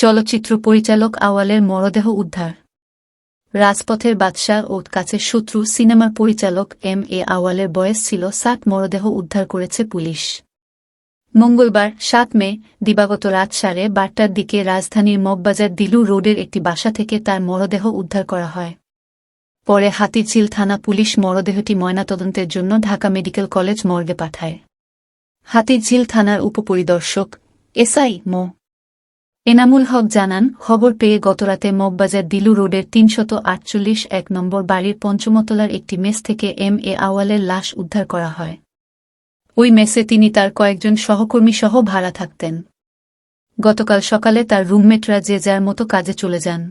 চলচ্চিত্র পরিচালক আওয়ালের মরদেহ উদ্ধার। রাজপথের বাদশাহ ও কাছের শত্রু সিনেমার পরিচালক এম এ আওয়ালের বয়স ছিল সাত, মরদেহ উদ্ধার করেছে পুলিশ। মঙ্গলবার সাত মে, দিবাগত রাত সাড়ে বারটার দিকে রাজধানীর মগবাজার দিলু রোডের একটি বাসা থেকে তার মরদেহ উদ্ধার করা হয়। পরে হাতিঝিল থানা পুলিশ মরদেহটি ময়নাতদন্তের জন্য ঢাকা মেডিকেল কলেজ মর্গে পাঠায়। হাতিঝিল থানার উপপরিদর্শক এসআই মো এনামুল হক জানান, খবর পেয়ে গতরাতে মগবাজার দিলু রোডের তিনশত আটচল্লিশ এক নম্বর বাড়ির পঞ্চমতলার একটি মেস থেকে এম এ আওয়ালের লাশ উদ্ধার করা হয়। ওই মেসে তিনি তার কয়েকজন সহকর্মী সহ ভাড়া থাকতেন। গতকাল সকালে তার রুমমেটরা যে যার মতো কাজে চলে যান।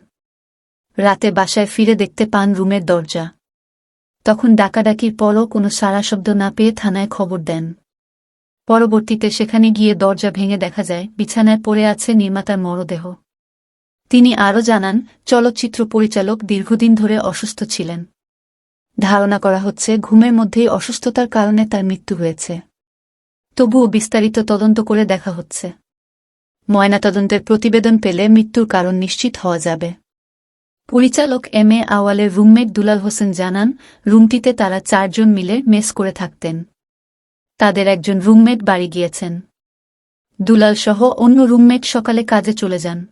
রাতে বাসায় ফিরে দেখতে পান রুমের দরজা। তখন ডাকাডাকির পরও কোনো সারা শব্দ না পেয়ে থানায় খবর দেন। পরবর্তীতে সেখানে গিয়ে দরজা ভেঙে দেখা যায়, বিছানায় পড়ে আছে নির্মাতার মরদেহ। তিনি আরও জানান, চলচ্চিত্র পরিচালক দীর্ঘদিন ধরে অসুস্থ ছিলেন। ধারণা করা হচ্ছে, ঘুমের মধ্যেই অসুস্থতার কারণে তার মৃত্যু হয়েছে। তবুও বিস্তারিত তদন্ত করে দেখা হচ্ছে। ময়নাতদন্তের প্রতিবেদন পেলে মৃত্যুর কারণ নিশ্চিত হওয়া যাবে। পরিচালক এম এ আওয়ালের রুমমেট দুলাল হোসেন জানান, রুমটিতে তারা চারজন মিলে মেস করে থাকতেন। তাদের একজন রুমমেট বাড়ি গিয়েছেন। দুলাল সহ অন্য রুমমেট সকালে কাজে চলে যান।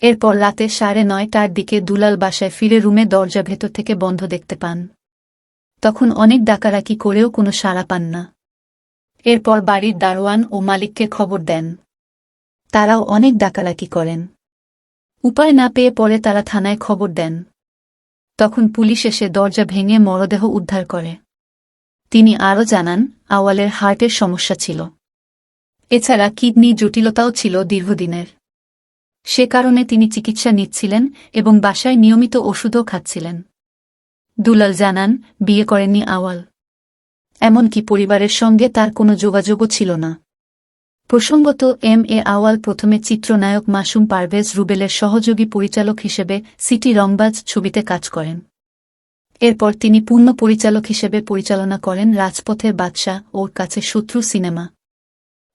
এরপর রাতে সাড়ে নয়টার দিকে দুলাল বাসায় ফিরে রুমে দরজা ভেতর থেকে বন্ধ দেখতে পান। তখন অনেক ডাকারাকি করেও কোনো সাড়া পান না। এরপর বাড়ির দারোয়ান ও মালিককে খবর দেন। তারাও অনেক ডাকারাকি করেন। উপায় না পেয়ে পরে তারা থানায় খবর দেন। তখন পুলিশ এসে দরজা ভেঙে মরদেহ উদ্ধার করে। তিনি আরও জানান আওয়ালের হার্টের সমস্যা ছিল। এছাড়া কিডনি জটিলতাও ছিল দীর্ঘদিনের। সে কারণে তিনি চিকিৎসা নিচ্ছিলেন এবং বাসায় নিয়মিত ওষুধও খাচ্ছিলেন। দুলাল জানান, বিয়ে করেননি আওয়াল এমনকি পরিবারের সঙ্গে তার কোনো যোগাযোগও ছিল না। প্রসঙ্গত, এম এ আওয়াল প্রথমে চিত্রনায়ক মাসুম পারভেজ রুবেলের সহযোগী পরিচালক হিসেবে সিটি রংবাজ ছবিতে কাজ করেন। এরপর তিনি পূর্ণ পরিচালক হিসেবে পরিচালনা করেন রাজপথের বাদশাহ ওর কাছে শত্রু সিনেমা।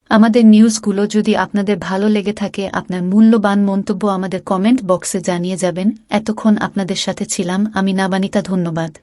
আমাদের নিউজগুলো যদি আপনাদের ভালো লেগে থাকে, আপনার মূল্যবান মন্তব্য আমাদের কমেন্ট বক্সে জানিয়ে যাবেন। এতক্ষণ আপনাদের সাথে ছিলাম, আমি নাবানিতা, ধন্যবাদ।